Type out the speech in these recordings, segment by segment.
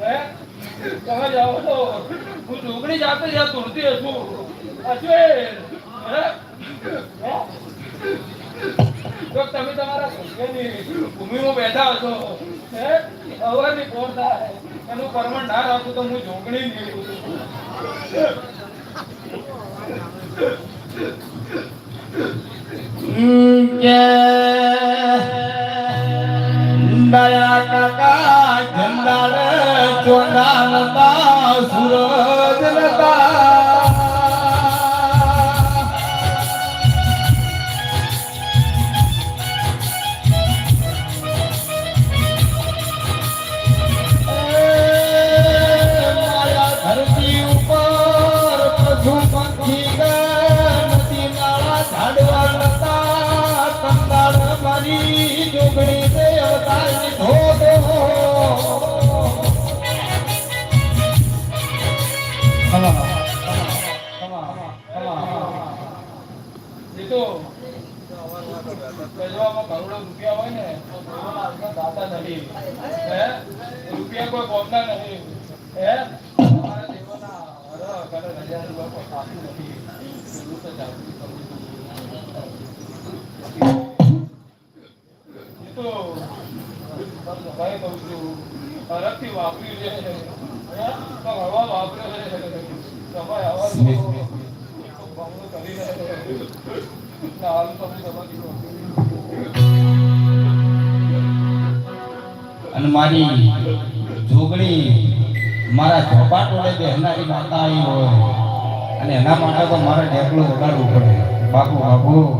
હે તમે જાઓ તો હું છોકરી જાતે જ્યાં અશ્વિન હે હે? જો તમે તમારા ભૂમિની ભૂમિમાં બેઠા હશો, હે? અવારની કોણ થાય. એનું પરમણ ના રાખું તો હું જોગણી નહીં દયા કાકા ચંદાલ ચોંદાલતા સુરજ લતા કહેવામાં કરોડો રૂપિયા હોય ને તો કરોડોના દાતા નથી હે રૂપિયા કોઈ બોલતા નથી હે તમારા દેવોના હર ઘરે હજાર લોકો ખાતું નથી એવું તો જાગૃતિ કરવી જોઈએ. એ તો ભાઈ કહું છું વાપર્યું હવા વાપર્યો છે સમય હવા બમણું અને મારી જોગણી મારા ઝપાટોળે બેહનારી માતા આવી હોય. અને એના માટે તો મારે ઢેકલું વગાડવું પડે. બાપુ બાપુ.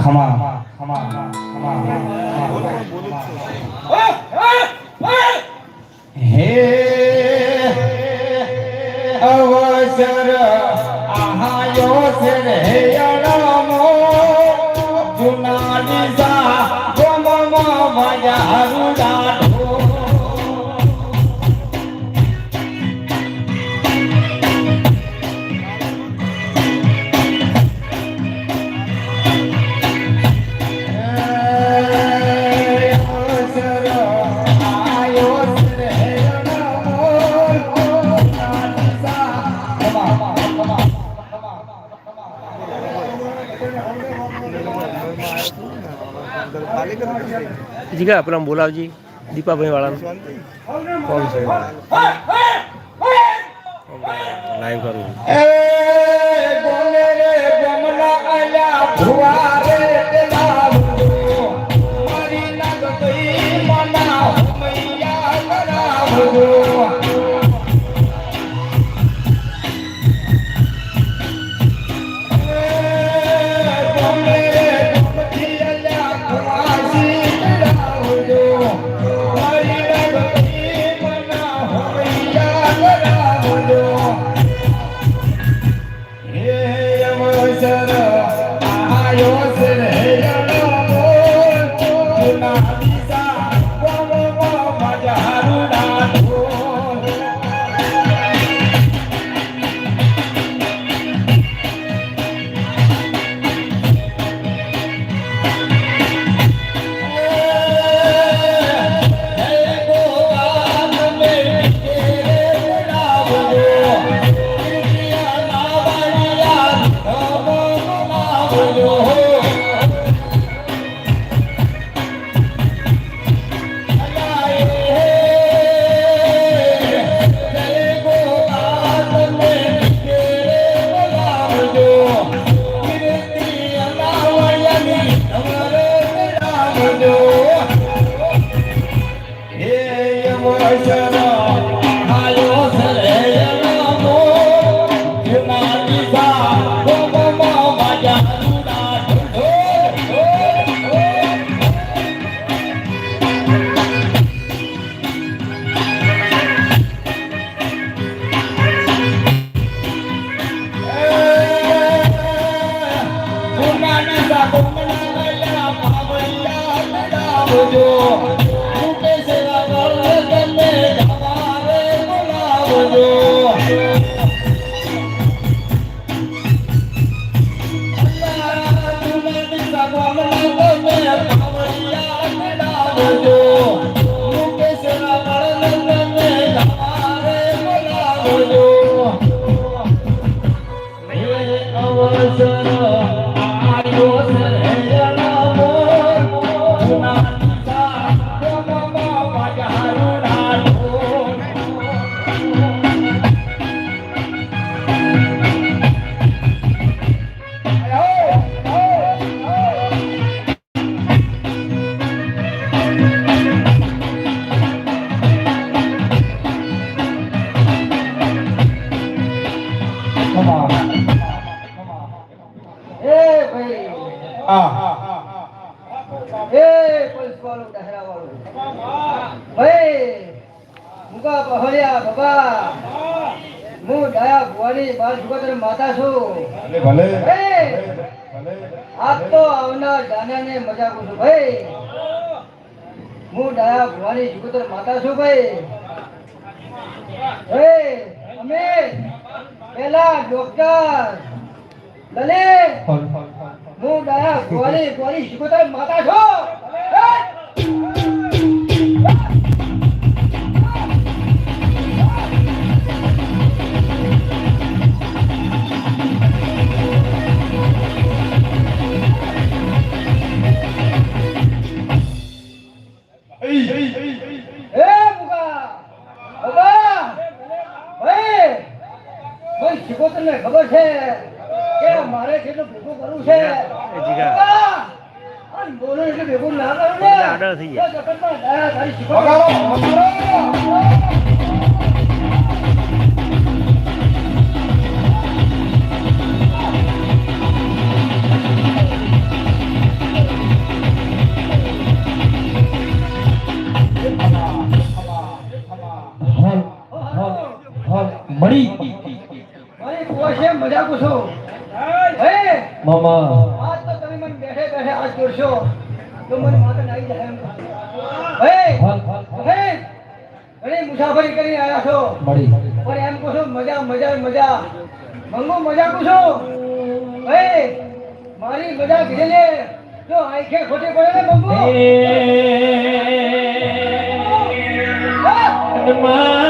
ખમા ખમા ખમા હે જીગા પેલા બોલાવજી દીપાભાઈ વાળાનું. કોણ છે લાઈવ કરું એ ભલે આપ તો આવનાર દાનાને મજા કરું છું ભાઈ. હું ડાયા ભવાની જુગતર માતા છું ભાઈ. ભાઈ અમે પેલા ડોક્ટર. લલિત. હું ડાયા ભવાની ભવાની જુગતર માતા છું. એ મુકા બાબા ભાઈ ભાઈ શીખો તને ખબર છે કે મારે કેટલું ભેગું કરવું છે બોલો એટલે ભેગું ના કરું ને જગતમાં દયા તારી શિકોતર. મળી મારી કુવા છે મજા પૂછો મામા. આજ તો તમે મને બેઠે બેઠે આજ કરશો તો મને માથે નાઈ જાય એમ. હે? હે? ઘણી મુસાફરી કરી આવ્યા છો. પણ એમ કહો છો મજા મજા મજા. મંગો મજા પૂછો હે? મારી મજા કીધેલે જો આંખે ખોટી પડે ને મંગો. હા?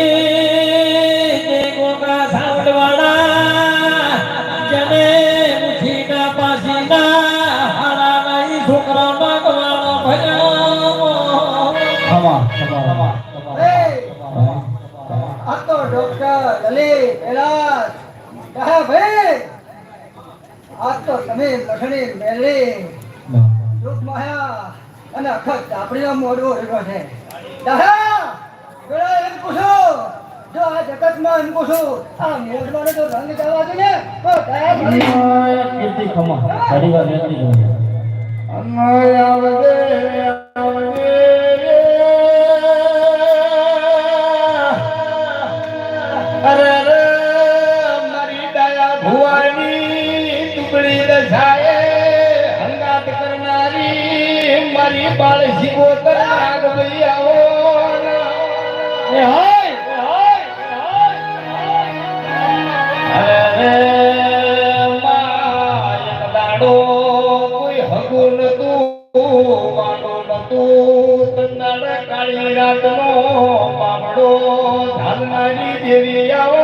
ભાઈ આ તો તમે લખણી મેળવી. દુઃખ માયા અને અખત આપણીનો મોઢો હેઠો છે. દાદા પેલા એમ પૂછો જો આ જગતમાં એમ પૂછો આ મોઢવાનો તો રંગ જવા દે ને તો દયા કીર્તિ ખમા ઘડી વાર રહેતી જોઈએ અરે બાળ જીવો ભઈ આવો એ હાય કાળી રાતનો પામડો. ધારનારી દેવી આવો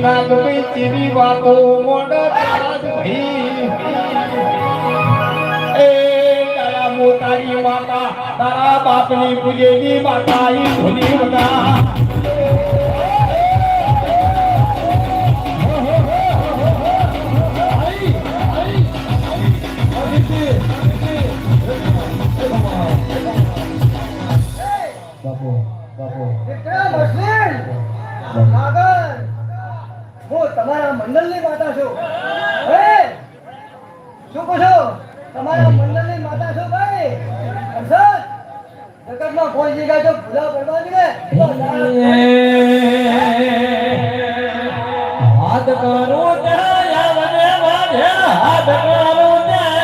નાગવી ચીરી વાતો મોડ ભઈ તારા માતા તારા બાપની પૂજેલી માતા ઈ ભૂલી બધા હું તમારા મંડળની માતા છું. હે? શું કહો છો? તમારા મંડળની માતા છો ભાઈ? હર્ષદ, જગતમાં કોઈ જગ્યાએ જો ભૂલા પડવાની ને. હાથ કરું ત્યાં હાથ કરો ત્યાં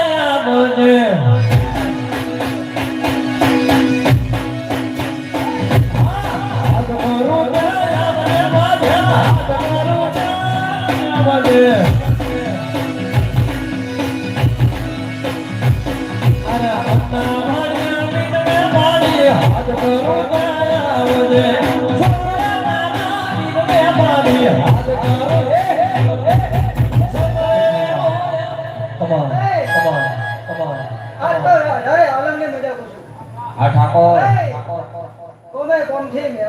આ ઠાકોર કોને કોણ મેમરેન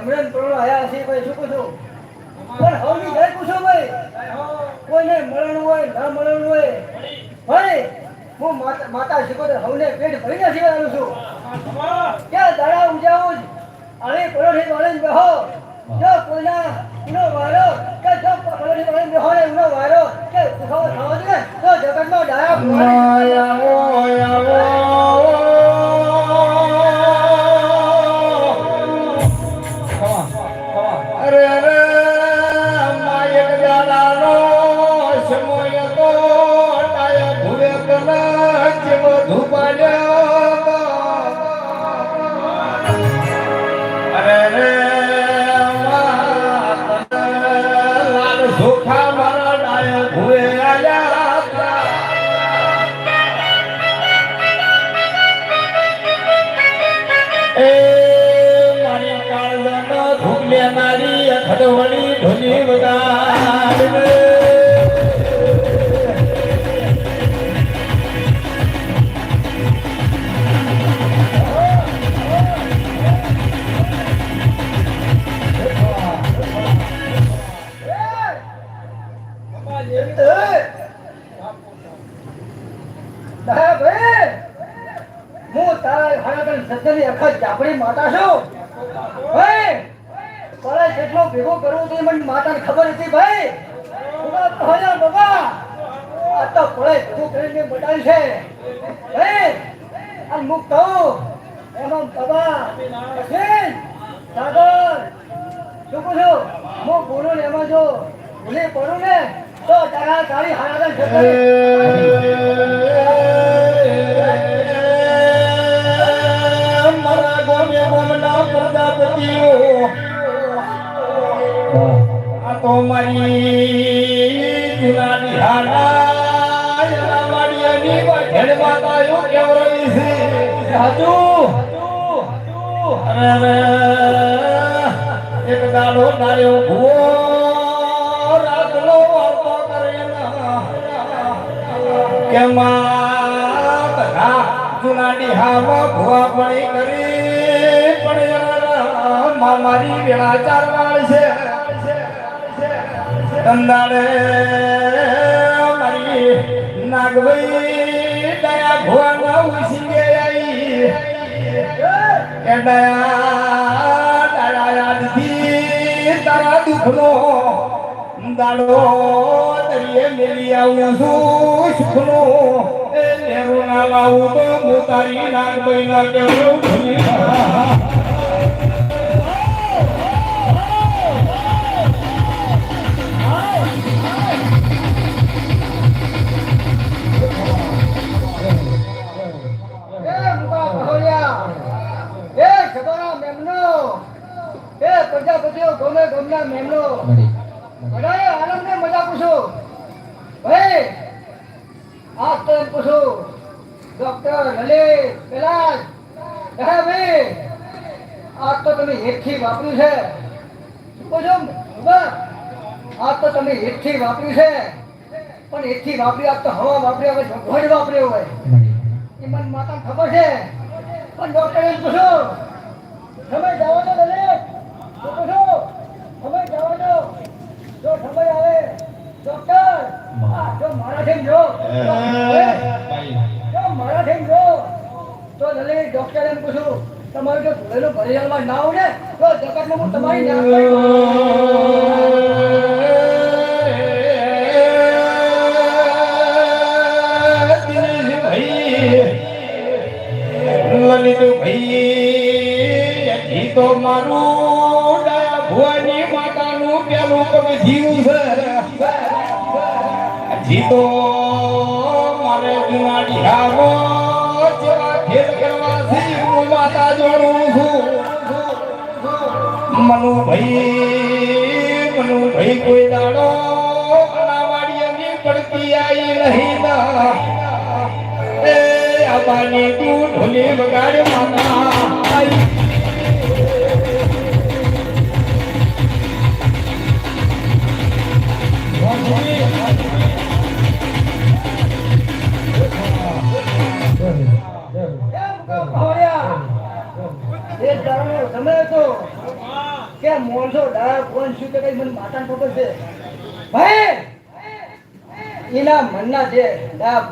શું કહું મો હું લેવા જો ભૂલે પડું ને, તો તારા તારી હારા મારા ગોમે ગોમના આ તો મારી જૂના નિહાળા એના માળિયાની બહેન માતાઓ કેવરવી છે. અરે એક ગાડો નાર્યો ભૂવો રાખલો વાર્તો કરે ના. કે માં બધા જૂના ડીહામાં ભૂવા પડી કરી પણ મારી વેળા ચાર વાળ છે. તંદાડે મારી નાગભાઈ દયા ભુવા ઉસીગે ગયા કે દયા તારા દુઃખનો દાડો તરીએ મેલી આવું છું સુખનો. એ નેરું ના લાવું તો હું તારી નાગભાઈ ના કેવું વાપર્યું છે? શું આ તો તમે એકથી વાપર્યું છે. પણ એકથી વાપર્યું આ તો હવા વાપરી આવે ભગવાન વાપર્યો હોય. એ મને માતા ખબર છે. પણ ડોક્ટર પૂછો સમય જવા છો પૂછો જવા દો. જો સમય આવે ડોક્ટર જો મારા જેમ જો. જો મારા જેમ જો. તો દલિત ડોક્ટર પૂછું તમારું જો ભરેલું ના હોય ને તો જગતમાં હું તમારી ભાઈ તો મારું ભુવાની માતાનું પેલું પગ જીવ છે. હજી મારે જૂના ડીહારો જેવા ખેલ કરવાથી જીવ માતા જોડું મનુભાઈ મનુભાઈ કોઈ દાડો અનાવાડીયાની પડતી આવી નહીં ના. એ આબાની તું ઢોલી વગાડ માના. આઈ એ તમે તો કે મોણસો ડાયા કોણ શું કે મને માથા ખબર છે. ભાઈ, એના મનના છે ડાયા